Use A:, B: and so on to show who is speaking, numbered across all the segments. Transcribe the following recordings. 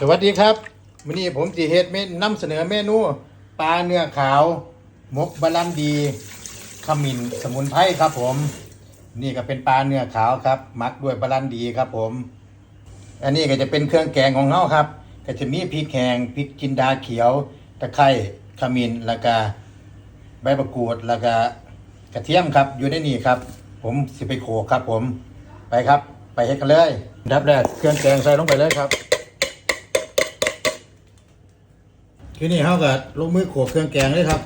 A: สวัสดีครับวันนี้ผมสีเฮ็ดเมนนำเสนอเมนูปลาเนื้อขาวมกบะลันดีขมิ้นสมุนไพรครับผม นี่ก็เป็นปลาเนื้อขาวครับมักด้วยบะลันดีครับผม อันนี้ก็จะเป็นเครื่องแกงของเราครับ ก็จะมีพริกแห้งพริกจินดาเขียว ตะไคร้ขมิ้นแล้วก็ใบมะกรูดแล้วก็กระเทียมครับอยู่ในนี่ครับ ผมสิไปโขลกครับผมไปครับ ไปเฮ็ดกันเลยดับแรกเครื่องแกงใส่ลงไปเลยครับ ทีนี้เขาก็ลงมือโขลกเครื่องแกงเลยครับ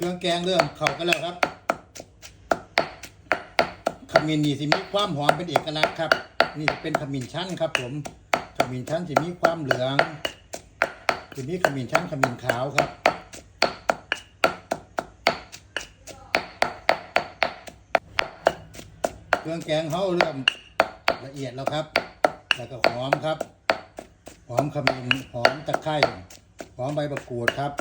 A: เครื่องแกงเริ่มเข้ากันแล้วครับขมิ้นนี่สิมีความหอมเป็นเอกลักษณ์ครับ นี่จะเป็นขมิ้นชั้นครับ ผมขมิ้นชั้นสิมีความเหลืองสิมีขมิ้นชั้นขมิ้นขาวครับเครื่องแกงเขาเริ่มละเอียดแล้วครับ แล้วก็หอมครับ หอมขมิ้น หอมตะไคร้ หอมใบมะกรูดครับ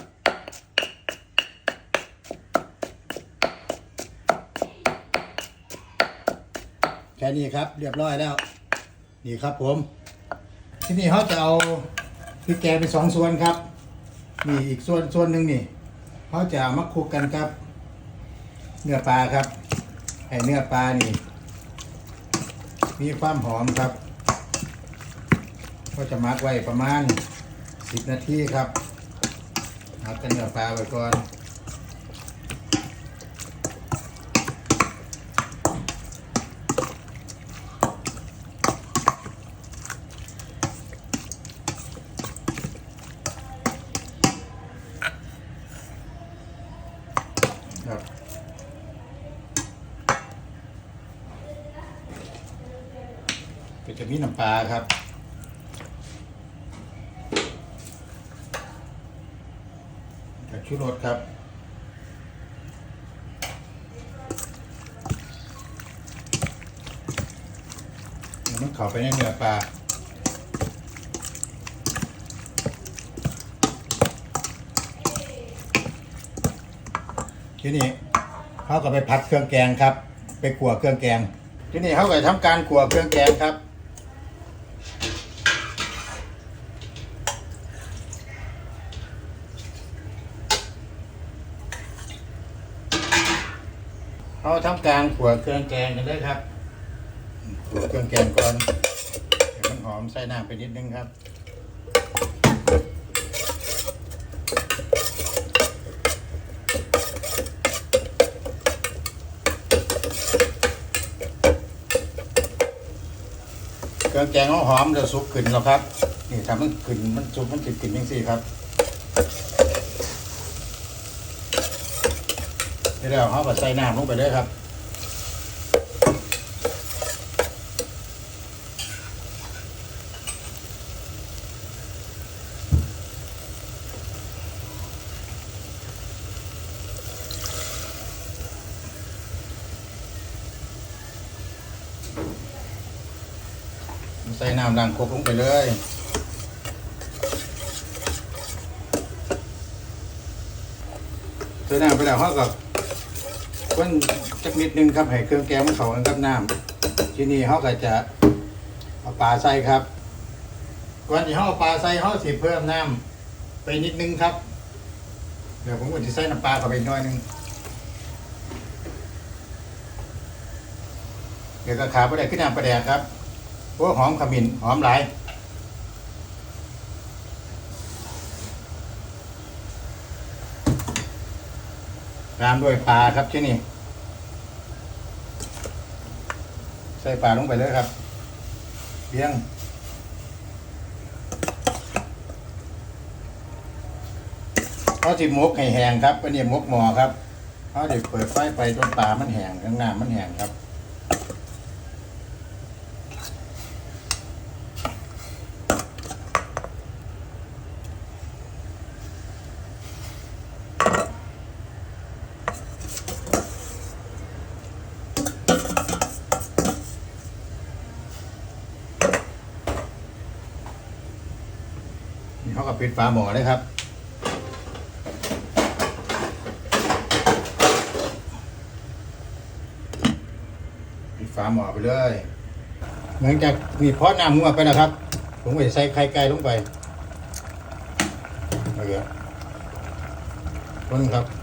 A: นี้ครับ เรียบร้อยแล้ว นี่ครับผม ที่นี่เขาจะเอาพริกแกงเป็นสองส่วนครับนี่อีกส่วนส่วนหนึ่งนี่เขาจะเอามาคลุกกันครับ เนื้อปลาครับให้เนื้อปลานี่ มีความหอมครับ ก็จะมักไว้ประมาณสิบนาทีครับมักกันเนื้อปลาไว้ก่อน จะมีน้ำปลาครับกับชูรสครับมันเข้าไปในเนื้อปลาทีนี้เขาก็ไปพัดเครื่องแกงครับ ไปขัวเครื่องแกง ทีนี้เขาก็ทำการขัวเครื่องแกงครับ เขาทำการขัวเครื่องแกงกันเลยครับขัวเครื่องแกงก่อนให้มันหอมใส่น้ำไปนิดนึงครับเครื่องแกงเขาหอมจะสุกขึ้นแล้วครับ นี่ทำมันขึ้นมันสุกมันติดกลิ่นยังสี่ครับ นี่แล้วเขาก็ใส่น้ำลงไปเลยครับใส่น้ำล้างครกลงไปเลยใส่น้ำไปแล้วเขาก็ ก้นจักนิดนึงครับให้เครื่องแกงมันเข้ากันกับน้ำทีนี้เขาก็จะเอาปลาใส่ครับก่อนที่เขาเอาปลาใส่เขาสิเพิ่มน้ำไปนิดนึงครับ เดี๋ยวผมก็จะใส่น้ำปลาเข้าไปหน่อยนึงเดี๋ยวก็ขาไปได้ขึ้นน้ำปลาแดกครับโอ้หอมขมิ้นหอมหลาย ตามด้วยปลาครับที่นี่ ใส่ปลาลงไปเลยครับเลี้ยงเขาจิมกให้แห้งครับเป็นเนี่ยมกหมอครับเขาเดี๋ยวเปิดไฟไปจนปลามันแห้งข้างหน้ามันแห้งครับ ปิดฝาหม้อเลยครับ ปิดฝาหม้อไปเลย หลังจากนี่เพาะน้ำหัวไปนะครับ ผมก็จะใส่ไข่ไก่ลงไปเอเยอะคนครับ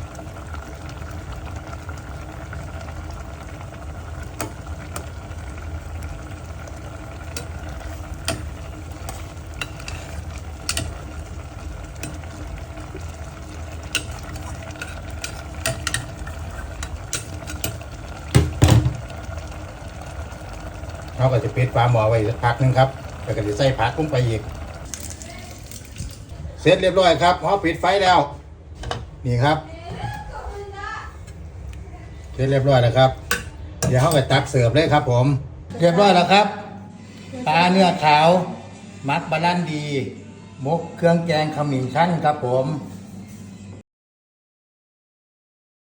A: เขาก็จะปิดปลาหม้อไว้สักพักหนึงครับแล้วก็จะใส่ผักลงไปอีก เสร็จเรียบร้อยครับเขาปิดไฟแล้ว นี่ครับ เสร็จเรียบร้อยแล้วครับ เดี๋ยวเขาไปตักเสิร์ฟเลยครับ ผม เรียบร้อยแล้วครับปลาเนื้อขาว มักบาลันดีมกเครื่องแกงขมิ้นชั้นครับผม